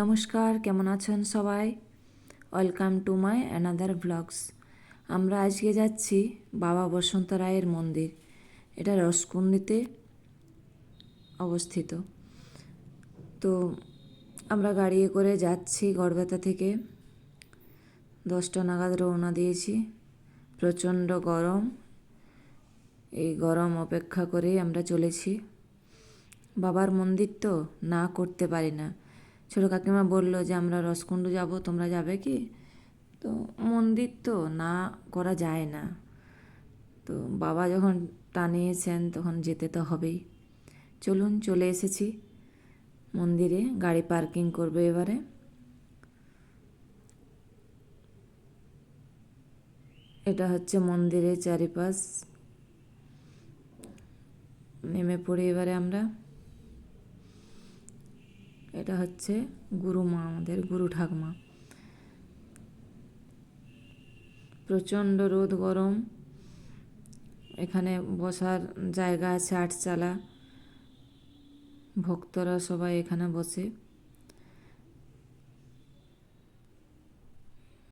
নমস্কার, কেমন আছেন সবাই? Welcome to my another blogs আমরা আজকে যাচ্ছি বাবা বসন্ত রায়ের মন্দির। এটা রসকুন্ডিতে অবস্থিত। তো আমরা গাড়ি করে যাচ্ছি গড়বেতা থেকে। দশটা নাগাদ রওনা দিয়েছি। প্রচণ্ড গরম। এই গরম অপেক্ষা করেই আমরা চলেছি। বাবার মন্দির তো না করতে পারি না। ছোটো কাকিমা বলল যে, আমরা রসকুণ্ড যাব, তোমরা যাবে কি? তো মন্দির তো না করা যায় না। তো বাবা যখন টানিয়েছেন, তখন যেতে তো হবেই। চলুন, চলে এসেছি মন্দিরে, গাড়ি পার্কিং করবে এবারে। এটা হচ্ছে মন্দিরের চারিপাশ। নেমে পড়ি এবারে আমরা। এটা হচ্ছে গুরু মা আমাদের, গুরু ঠাকুমা। প্রচণ্ড রোদ, গরম। এখানে বসার জায়গা আছে আটচালা। ভক্তরা সবাই এখানে বসে।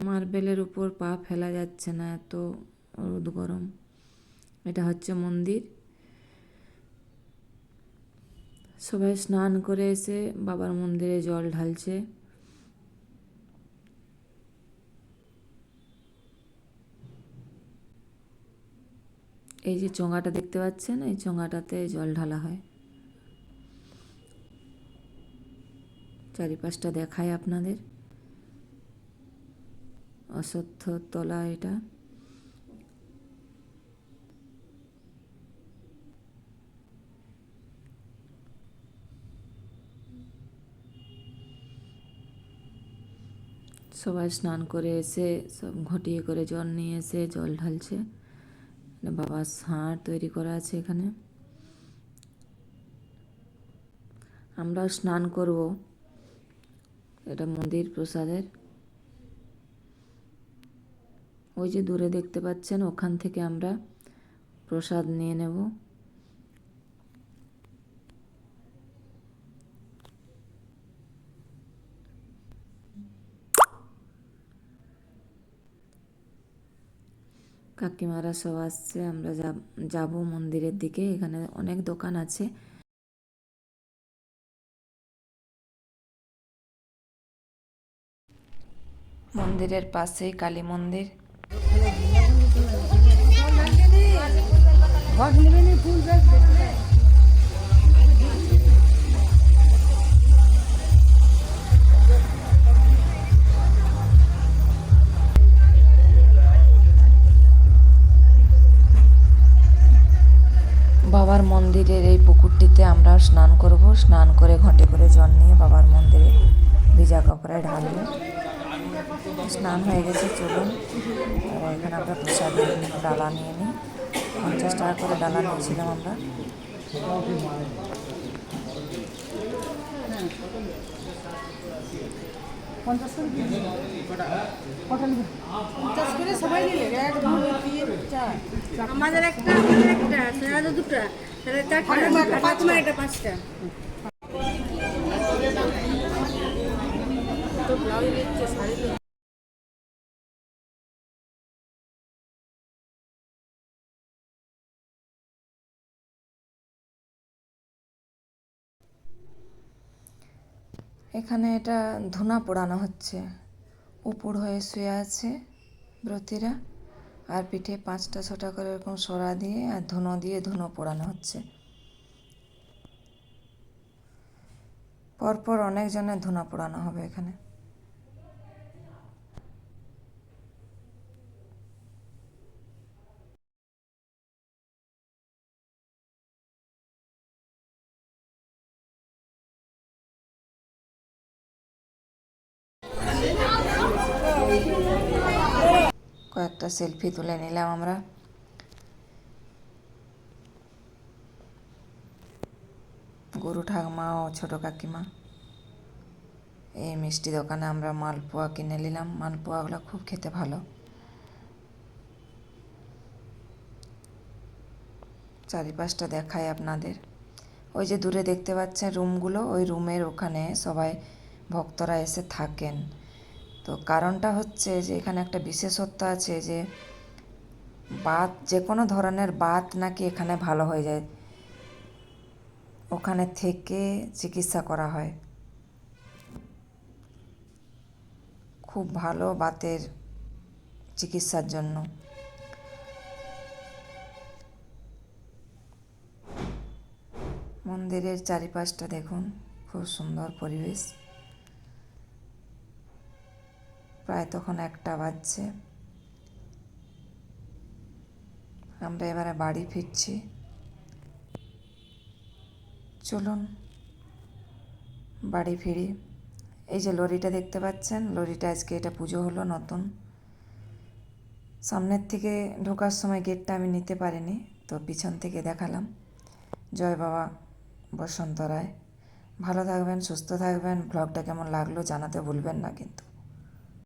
মার্বেলের উপর পা ফেলা যাচ্ছে না, এত রোদ, গরম। এটা হচ্ছে মন্দির। সবাই স্নান করে এসে বাবার মন্দিরে জল ঢালছে। এই যে চোঙাটা দেখতে পাচ্ছেন, এই চোঙাটাতে জল ঢালা হয়। চারিপাশটা দেখায় আপনাদের। অশ্বত্থ তলা এটা। সবাই স্নান করে এসে, সব ঘটিয়ে করে জল নিয়ে এসে জল ঢালছে। বাবার ষাঁড় তৈরি করা আছে এখানে। আমরাও স্নান করব। এটা মন্দির প্রসাদের। ওই যে দূরে দেখতে পাচ্ছেন, ওখান থেকে আমরা প্রসাদ নিয়ে নেব। কাকিমারা সব আসছে, আমরা যাব মন্দিরের দিকে, এখানে অনেক দোকান আছে। মন্দিরের পাশেই কালী মন্দির। বাবার স্নান করব। স্নান করে ঘটে করে জল নিয়ে বাবার মন্দিরে ভিজা কাপড়ে ঢালবো স্নান হয়ে গেছে চলুন। এখানে আমরা প্রসাদের ডালা নিয়ে নিই। পঞ্চাশ টাকা করে ডালা নিয়েছিলাম আমরা। পঞ্চাশ করে সবাই নিলে। আমাদের একটা আমাদের একটা দুটো। শাড়ি এখানে এটা ধুনা পোড়ানো হচ্ছে। উপর হয়ে শুয়ে আছে ব্রতীরা। আর পিঠে পাঁচটা ছটা করে এরকম সরা দিয়ে আর ধুনো দিয়ে ধুনো পোড়ানো হচ্ছে। পরপর অনেকজনের ধুনো পোড়ানো হবে এখানে। কয়েকটা সেলফি তুলে নিলাম আমরা। গরু ঠাকমা ও ছোটো কাকিমা। এই মিষ্টি দোকানে আমরা মালপোয়া কিনে নিলাম। মালপোয়াগুলো খুব খেতে ভালো। চারিপাশটা দেখায় আপনাদের। ওই যে দূরে দেখতে পাচ্ছেন রুমগুলো ওই রুমের ওখানে সবাই ভক্তরা এসে থাকেন। তো কারণটা হচ্ছে যে এখানে একটা বিশেষত্ব আছে যে বাত, যে কোনো ধরনের বাত নাকি এখানে ভালো হয়ে যায়। ওখানে থেকে চিকিৎসা করা হয়। খুব ভালো বাতের চিকিৎসার জন্য। মন্দিরের চারিপাশটা দেখুন, খুব সুন্দর পরিবেশ। প্রায় তখন একটা বাজছে। আমরা এবারে বাড়ি ফিরছি। চলুন, বাড়ি ফিরি। এই যে লরিটা দেখতে পাচ্ছেন, লরিটা আজকে এটা পুজো হলো নতুন। সামনের থেকে ঢোকার সময় গেটটা আমি নিতে পারিনি, তো পিছন থেকে দেখালাম। জয় বাবা, বসন্ত রায়। ভালো থাকবেন, সুস্থ থাকবেন। ব্লগটা কেমন লাগল জানাতে ভুলবেন না কিন্তু।